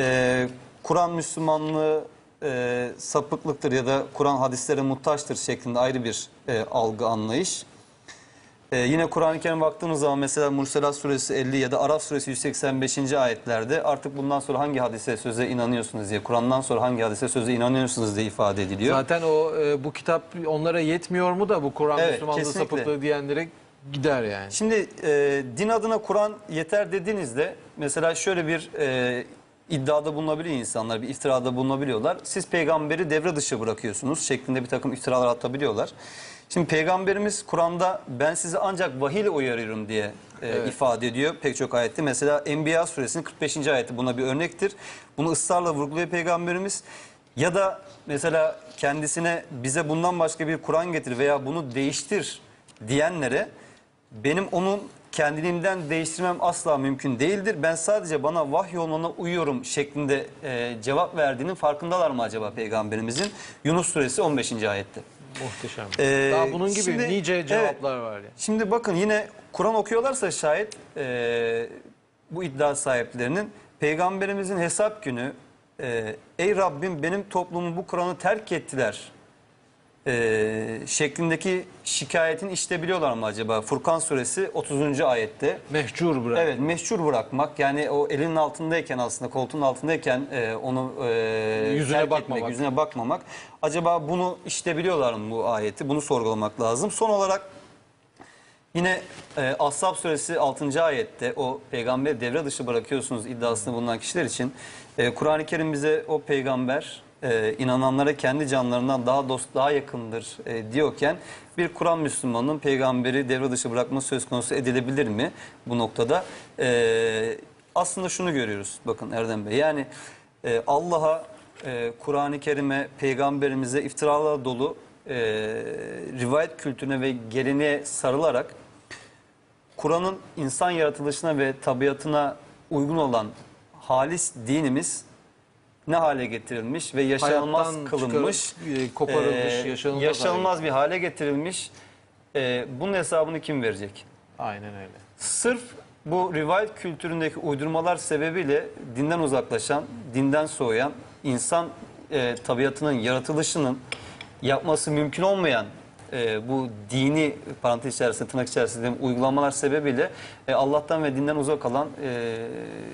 Ee, Kur'an Müslümanlığı e, sapıklıktır ya da Kur'an hadislere muhtaçtır şeklinde ayrı bir e, algı anlayış. Ee, yine Kur'an-ı Kerim baktığımız zaman mesela Murselat suresi 50 ya da Araf suresi 185. ayetlerde artık bundan sonra hangi hadise söze inanıyorsunuz diye, Kur'an'dan sonra hangi hadise söze inanıyorsunuz diye ifade ediliyor. Zaten o e, bu kitap onlara yetmiyor mu da bu Kur'an Evet, Müslümanlığı kesinlikle. sapıklığı diyenlere gider yani. Şimdi e, din adına Kur'an yeter dediğinizde mesela şöyle bir e, iddiada bulunabiliyor insanlar, bir iftirada bulunabiliyorlar. Siz peygamberi devre dışı bırakıyorsunuz şeklinde bir takım iftiralar atabiliyorlar. Şimdi peygamberimiz Kur'an'da ben sizi ancak vahiy ile uyarıyorum diye e, Evet. ifade ediyor pek çok ayette. Mesela Enbiya suresinin 45. ayeti buna bir örnektir. Bunu ısrarla vurguluyor peygamberimiz. Ya da mesela kendisine bize bundan başka bir Kur'an getir veya bunu değiştir diyenlere benim onun kendiliğimden değiştirmem asla mümkün değildir. Ben sadece bana vahiy olmana uyuyorum şeklinde e, cevap verdiğinin farkındalar mı acaba peygamberimizin? Yunus suresi 15. ayette. Muhteşem. Ee, Daha bunun gibi şimdi- nice cevaplar var ya. Şimdi bakın yine Kur'an okuyorlarsa şayet e, bu iddia sahiplerinin peygamberimizin hesap günü e, ey Rabbim benim toplumu bu Kur'an'ı terk ettiler e, şeklindeki şikayetini işitebiliyorlar mı acaba? Furkan suresi 30. ayette. Mehcur bırak. Evet meşhur bırakmak yani o elinin altındayken aslında koltuğun altındayken e, onu e, Yüzüne terk bakmamak. etmek, yüzüne bakmamak. Acaba bunu işitebiliyorlar mı bu ayeti? Bunu sorgulamak lazım. Son olarak yine e, Ashab suresi 6. ayette o peygamberi devre dışı bırakıyorsunuz iddiasında bulunan kişiler için e, Kur'an-ı Kerim bize o peygamber e, inananlara kendi canlarından daha dost daha yakındır e, diyorken bir Kur'an Müslümanının peygamberi devre dışı bırakması söz konusu edilebilir mi bu noktada? E, aslında şunu görüyoruz bakın Erdem Bey yani e, Allah'a e, Kur'an-ı Kerim'e peygamberimize iftiralar dolu e, rivayet kültürüne ve geleneğe sarılarak Kur'an'ın insan yaratılışına ve tabiatına uygun olan halis dinimiz ne hale getirilmiş ve yaşanılmaz Hayattan kılınmış, çıkarıp, e, koparılmış, e, yaşanılmaz yaşanılmaz bir hale getirilmiş. E, bunun hesabını kim verecek? Aynen öyle. Sırf bu rivayet kültüründeki uydurmalar sebebiyle dinden uzaklaşan, dinden soğuyan, insan e, tabiatının, yaratılışının yapması mümkün olmayan e, bu dini parantez içerisinde, tırnak içerisinde uygulamalar sebebiyle e, Allah'tan ve dinden uzak kalan e,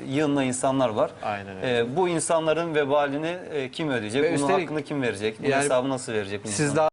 yığınla insanlar var. Aynen öyle. E, bu insanların vebalini e, kim ödeyecek? Ve Bunun üstelik- hakkını kim verecek? Bunun Yani hesabı nasıl verecek? bu Siz insanlar? daha